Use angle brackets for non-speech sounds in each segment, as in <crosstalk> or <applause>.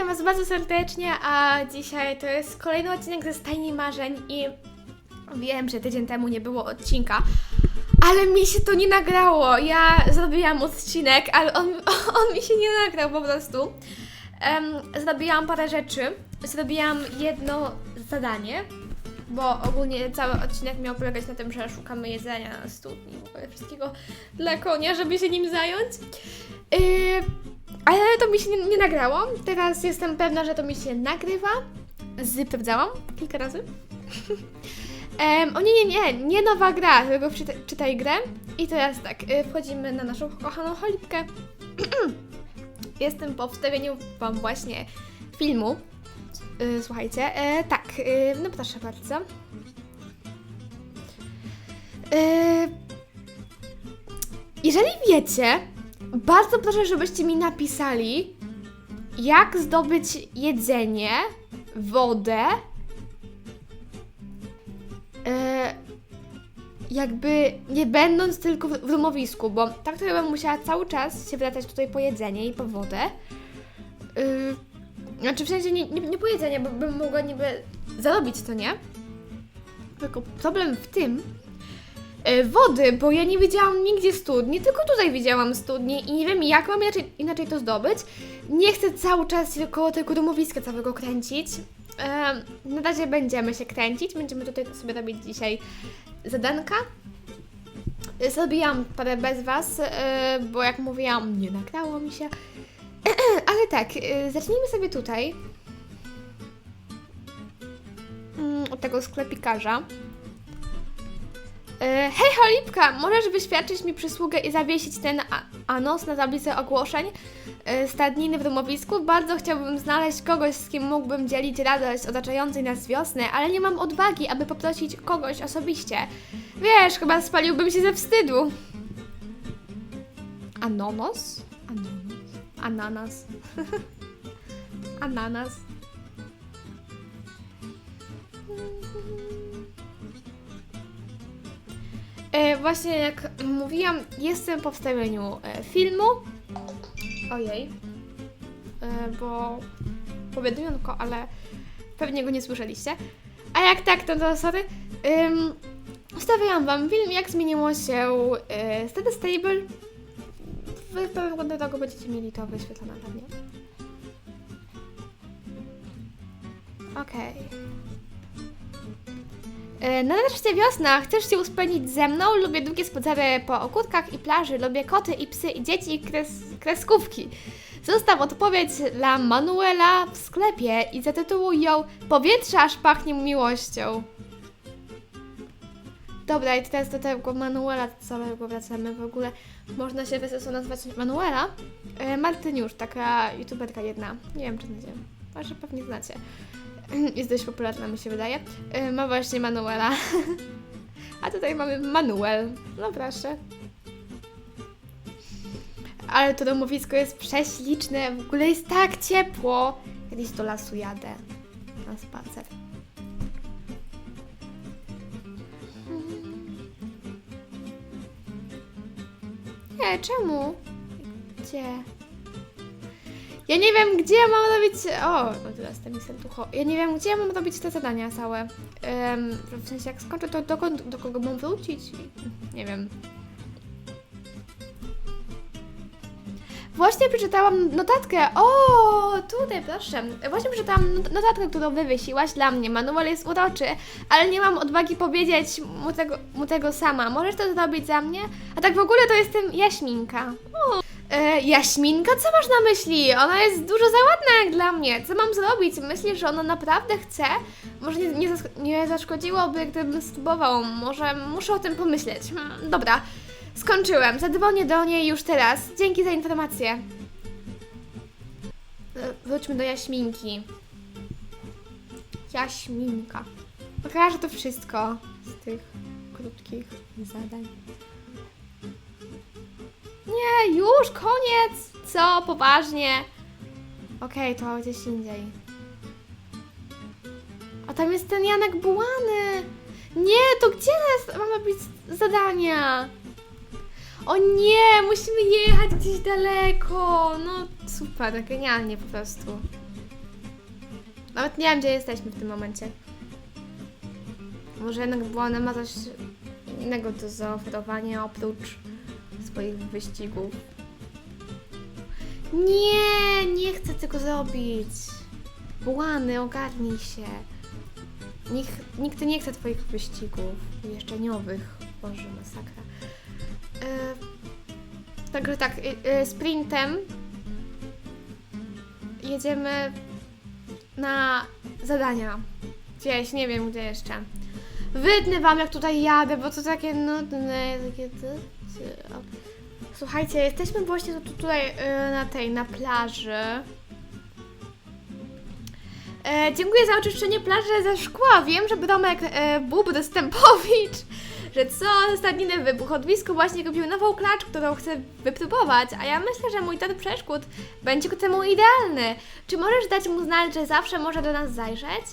Witam Was bardzo serdecznie, a dzisiaj to jest kolejny odcinek ze Stajni Marzeń i wiem, że tydzień temu nie było odcinka, ale mi się to nie nagrało. Ja zrobiłam odcinek, ale on, <laughs> on mi się nie nagrał po prostu. Em, zrobiłam parę rzeczy. Zrobiłam jedno zadanie, bo ogólnie cały odcinek miał polegać na tym, że szukamy jedzenia na studni, wszystkiego dla konia, żeby się nim zająć. Yy, ale to mi się nie, nie nagrało. Teraz jestem pewna, że to mi się nagrywa. Sprawdzałam kilka razy. <laughs> Em, o nie, nie, nie, nie nowa gra, tylko czytaj, czytaj grę. I teraz tak, y, wchodzimy na naszą kochaną cholipkę. <clears throat> Jestem po wstawieniu Wam właśnie filmu. Y, słuchajcie, e, tak, y, no proszę bardzo. Y, jeżeli wiecie, bardzo proszę, żebyście mi napisali, jak zdobyć jedzenie, wodę, e, jakby nie będąc tylko w, w rumowisku, bo tak to bym musiała cały czas się wracać tutaj po jedzenie i po wodę. Yy, znaczy w sensie nie, nie, nie po jedzenie, bo bym mogła niby zarobić to, nie? Tylko problem w tym, wody, bo ja nie widziałam nigdzie studni, tylko tutaj widziałam studni i nie wiem jak mam inaczej, inaczej to zdobyć. Nie chcę cały czas się koło tego domowiska całego kręcić. E, na razie będziemy się kręcić, będziemy tutaj sobie robić dzisiaj zadanka. E, Zrobiłam parę bez Was, e, bo jak mówiłam, nie nagrało mi się. <clears throat> Ale tak, e, zacznijmy sobie tutaj. Mm, Od tego sklepikarza. E, Hej Cholipka, możesz wyświadczyć mi przysługę i zawiesić ten anos na tablicy ogłoszeń e, stadniny w domowisku? Bardzo chciałbym znaleźć kogoś, z kim mógłbym dzielić radość otaczającej nas wiosny, ale nie mam odwagi, aby poprosić kogoś osobiście. Wiesz, chyba spaliłbym się ze wstydu. Anonos? Anonos. Ananas. <laughs> Ananas. E, właśnie jak mówiłam, jestem po wstawieniu e, filmu. Ojej. E, bo powiadomionko, ale pewnie go nie słyszeliście. A jak tak, to, to sorry. Ym, wam film, jak zmieniło się e, Status Stable. Wy w pewnym kontentu będziecie mieli to wyświetlone pewnie. Okej. E, Nadeszcie wiosna, chcesz się uspędzić ze mną? Lubię długie spacery po ogródkach i plaży, lubię koty i psy i dzieci i kres, kreskówki. Zostaw odpowiedź dla Manuela w sklepie i zatytułuj ją Powietrze aż pachnie miłością. Dobra, i teraz do tego Manuela całego wracamy. W ogóle można się wysoko nazwać Manuela. E, Martyniusz, taka youtuberka jedna. Nie wiem, czy znacie. Może pewnie znacie. <clears throat> Jest dość popularna, mi się wydaje. E, ma właśnie Manuela. <laughs> A tutaj mamy Manuel. No proszę. Ale to domowisko jest prześliczne. W ogóle jest tak ciepło. Kiedyś do lasu jadę na spacer. Nie, czemu? Gdzie? Ja nie wiem, gdzie ja mam robić. O, no teraz ten serducho. Ja nie wiem, gdzie ja mam robić te zadania całe. Em, w sensie, jak skończę, to dokąd, do kogo mam wrócić? Nie wiem. Właśnie przeczytałam notatkę. O, tutaj proszę. Właśnie przeczytałam not- notatkę, którą wywiesiłaś dla mnie. Manuel jest uroczy, ale nie mam odwagi powiedzieć mu tego, mu tego sama. Możesz to zrobić za mnie? A tak w ogóle to jestem Jaśminka. O. E, Jaśminka, co masz na myśli? Ona jest dużo za ładna jak dla mnie. Co mam zrobić? Myślisz, że ona naprawdę chce? Może nie, nie, nie zaszkodziłoby, gdybym spróbował. Może muszę o tym pomyśleć. Hmm, dobra, skończyłem. Zadzwonię do niej już teraz. Dzięki za informację. E, Wróćmy do Jaśminki. Jaśminka. Pokażę to wszystko z tych krótkich zadań. Nie, już, koniec! Co? Poważnie? Okej, to gdzieś indziej. A tam jest ten Janek Bułany! Nie, to gdzie nas mamy być zadania? O nie, musimy jechać gdzieś daleko! No super, genialnie po prostu. Nawet nie wiem, gdzie jesteśmy w tym momencie. Może jednak Błona ma coś innego do zaoferowania oprócz swoich wyścigów. Nie, nie chcę tego zrobić. Błany, ogarnij się. Nikt, nikt nie chce twoich wyścigów ujeżdżeniowych. Boże, masakra. E, także tak, e, e, sprintem jedziemy na zadania. Gdzieś, nie wiem gdzie jeszcze. Wytnę wam jak tutaj jadę, bo to takie nudne, takie... o. Słuchajcie, jesteśmy właśnie tu, tutaj e, na tej, na plaży. E, dziękuję za oczyszczenie plaży ze szkła. Wiem, że Bromek e, Bub Dostępowicz, <laughs> że co stadniny w wybuchodwisku właśnie kupił nową klacz, którą chcę wypróbować, a ja myślę, że mój tor przeszkód będzie ku temu idealny. Czy możesz dać mu znać, że zawsze może do nas zajrzeć?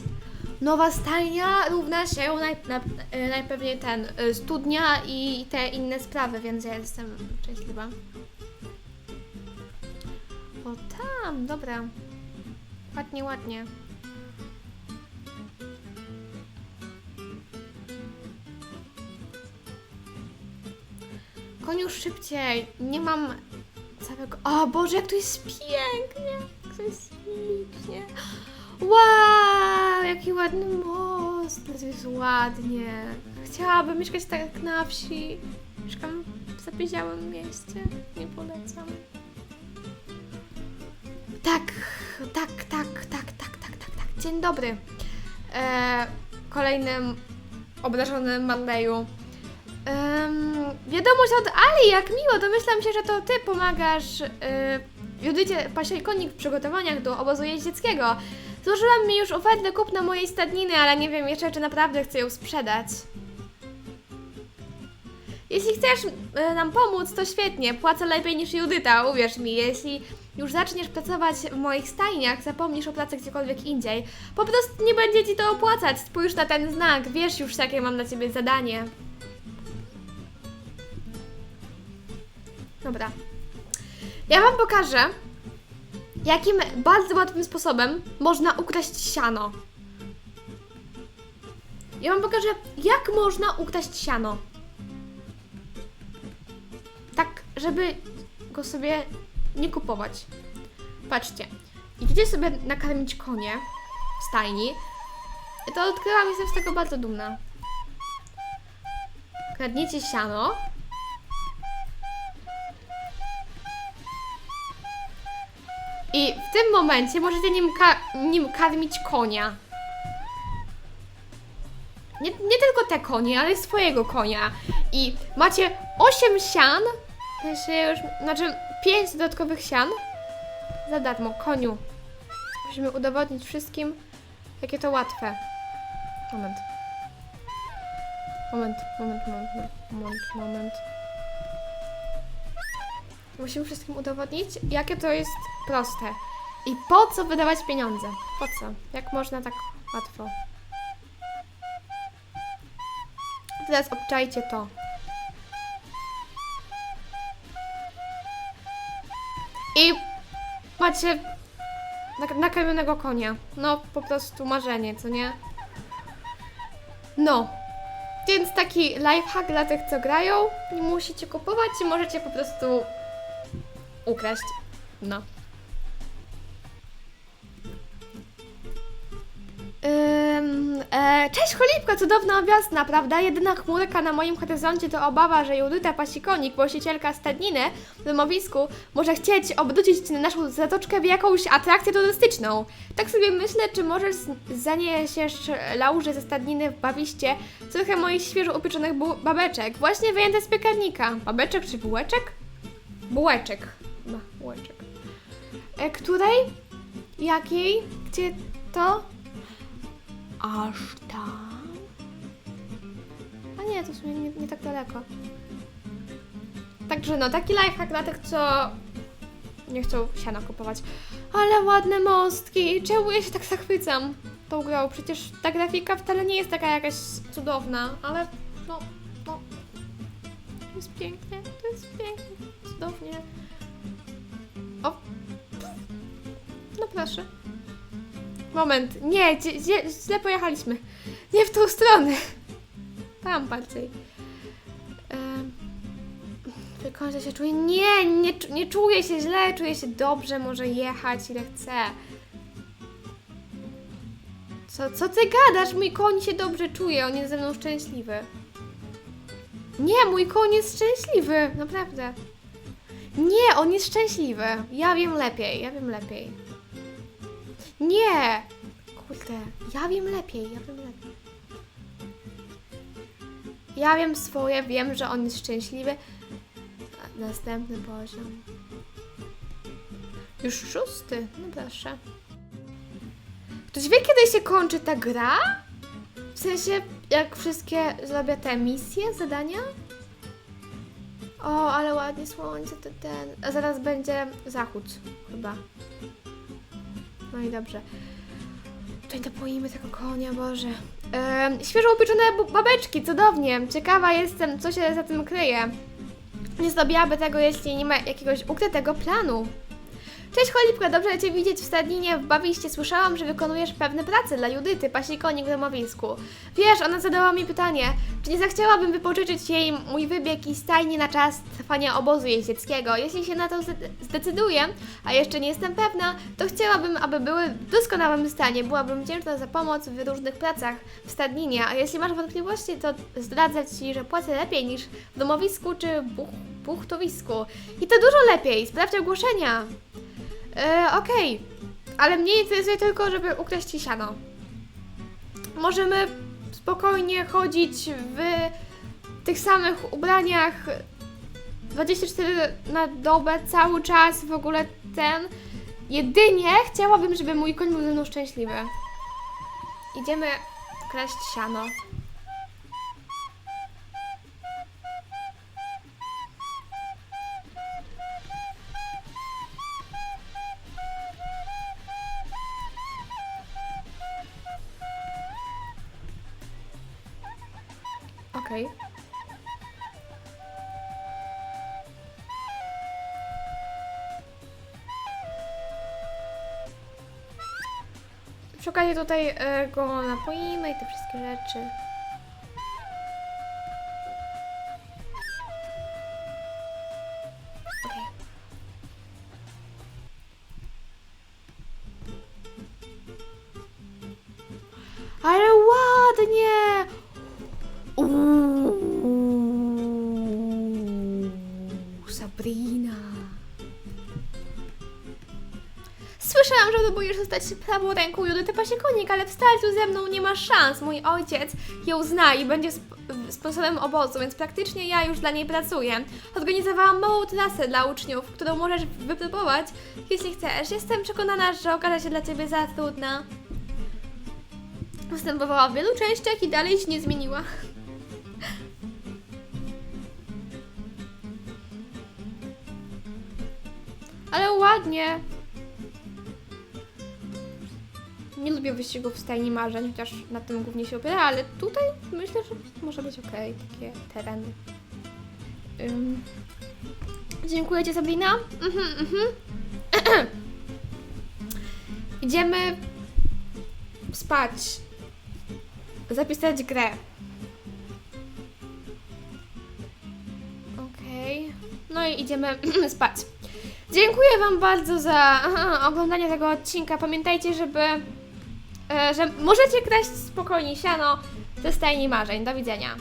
Nowa stajnia równa się naj, na, e, najpewniej ten e, studnia i te inne sprawy, więc ja jestem szczęśliwa. O tam, dobra. Ładnie, ładnie. Koniu szybciej, nie mam całego... O Boże, jak to jest pięknie! Jak to jest ślicznie. Wow, jaki ładny most, to jest ładnie. Chciałabym mieszkać tak na wsi. Mieszkam w zapiedziałym mieście, nie polecam. Tak, tak, tak, tak, tak, tak, tak, tak. Dzień dobry. E, kolejnym obrażonym Marleju. Um, wiadomość od Ali, jak miło, domyślam się, że to ty pomagasz yy, Judycie Pasiejkonik w przygotowaniach do obozu jeździeckiego. Złożyłam mi już ofertę kupna mojej stadniny, ale nie wiem jeszcze, czy naprawdę chcę ją sprzedać. Jeśli chcesz y, nam pomóc, to świetnie, płacę lepiej niż Judyta, uwierz mi. Jeśli już zaczniesz pracować w moich stajniach, zapomnisz o pracy gdziekolwiek indziej. Po prostu nie będzie ci to opłacać. Spójrz na ten znak, wiesz już, jakie mam dla ciebie zadanie. Dobra. Ja wam pokażę, jakim bardzo łatwym sposobem można ukraść siano. Ja wam pokażę, jak można ukraść siano. Tak, żeby go sobie nie kupować. Patrzcie. Idziecie sobie nakarmić konie w stajni. To odkryłam, jestem z tego bardzo dumna. Kradniecie siano. I w tym momencie możecie nim, ka- nim karmić konia. Nie, nie tylko te konie, ale swojego konia. I macie 8 sian, się już, znaczy 5 dodatkowych sian za darmo, koniu. Musimy udowodnić wszystkim, jakie to łatwe. Moment. Moment, moment, moment, moment, moment. Musimy wszystkim udowodnić, jakie to jest proste. I po co wydawać pieniądze? Po co? Jak można tak łatwo? Teraz obczajcie to. I macie nak- nakarmionego konia. No, po prostu marzenie, co nie? No. Więc taki lifehack dla tych, co grają. Nie musicie kupować możecie po prostu ukraść. No. Ym, e, cześć cholipka, cudowna wiosna, prawda? Jedyna chmurka na moim horyzoncie to obawa, że Judyta Pasikonik, właścicielka stadniny w domowisku, może chcieć obrócić naszą zatoczkę w jakąś atrakcję turystyczną. Tak sobie myślę, czy możesz zaniesiesz Laurze ze stadniny w bawiście trochę moich świeżo upieczonych babeczek, właśnie wyjęte z piekarnika. Babeczek czy bułeczek? Bułeczek. E, której? Jakiej? Gdzie to? Aż tam? A nie, to w sumie nie, nie tak daleko. Także no, taki lifehack dla tych, co nie chcą siana kupować. Ale ładne mostki! Czemu ja się tak zachwycam tą grą? Przecież ta grafika wcale nie jest taka jakaś cudowna, ale no, no. To jest pięknie, to jest pięknie, cudownie. Proszę. Moment, nie, dzie- źle pojechaliśmy. Nie w tą stronę. Tam bardziej. Że się czuję. Nie, nie, nie czuję się źle, czuję się dobrze, może jechać ile chcę. Co, co ty gadasz? Mój koń się dobrze czuje, on jest ze mną szczęśliwy. Nie, mój koń jest szczęśliwy, naprawdę. Nie, on jest szczęśliwy. Ja wiem lepiej, ja wiem lepiej. Nie! Kurde, ja wiem lepiej, ja wiem lepiej. Ja wiem swoje, wiem, że on jest szczęśliwy. Następny poziom. Już szósty, no proszę. Ktoś wie, kiedy się kończy ta gra? W sensie, jak wszystkie zrobię te misje, zadania? O, ale ładnie słońce, to ten. A zaraz będzie zachód, chyba. No i dobrze. Tutaj napoimy tego konia, Boże. Świeżo upieczone babeczki, cudownie. Ciekawa jestem, co się za tym kryje. Nie zrobiłaby tego, jeśli nie ma jakiegoś ukrytego planu. Cześć Cholipka, dobrze Cię widzieć w stadninie. W Bawiście słyszałam, że wykonujesz pewne prace dla Judyty, pasi konik w domowisku. Wiesz, ona zadała mi pytanie, czy nie zechciałabym wypożyczyć jej mój wybieg i stajnie na czas trwania obozu jeździeckiego. Jeśli się na to zde- zdecyduję, a jeszcze nie jestem pewna, to chciałabym, aby były w doskonałym stanie. Byłabym wdzięczna za pomoc w różnych pracach w stadninie, a jeśli masz wątpliwości, to zdradzę Ci, że płacę lepiej niż w domowisku czy buch buchtowisku. I to dużo lepiej, sprawdź ogłoszenia. E, Okej, ale mnie interesuje tylko, żeby ukraść ci siano. Możemy spokojnie chodzić w tych samych ubraniach 24 na dobę, cały czas, w ogóle ten. Jedynie chciałabym, żeby mój koń był ze mną szczęśliwy. Idziemy kraść siano. Przy okazji tutaj e, go napoimy i te wszystkie rzeczy. Ale ładnie! Uuu, Sabrina. Słyszałam, że próbujesz zostać prawą ręką Judyty Pasiekonik, ale w starciu ze mną nie masz szans. Mój ojciec ją zna i będzie sp- sponsorem obozu, więc praktycznie ja już dla niej pracuję. Organizowałam małą trasę dla uczniów, którą możesz wypróbować, jeśli chcesz. Jestem przekonana, że okaże się dla Ciebie za trudna. Występowała w wielu częściach i dalej się nie zmieniła. <laughs> Ale ładnie. Nie lubię wyścigów w stajni marzeń, chociaż na tym głównie się opiera, ale tutaj myślę, że może być ok, takie tereny. Ym. Dziękuję Ci, Sabrina. Mhm, mhm. <clears throat> Idziemy spać. Zapisać grę. Okej. No i idziemy <clears throat> spać. Dziękuję Wam bardzo za <clears throat> oglądanie tego odcinka. Pamiętajcie, żeby. E, że możecie kraść spokojnie siano ze stajni marzeń. Do widzenia.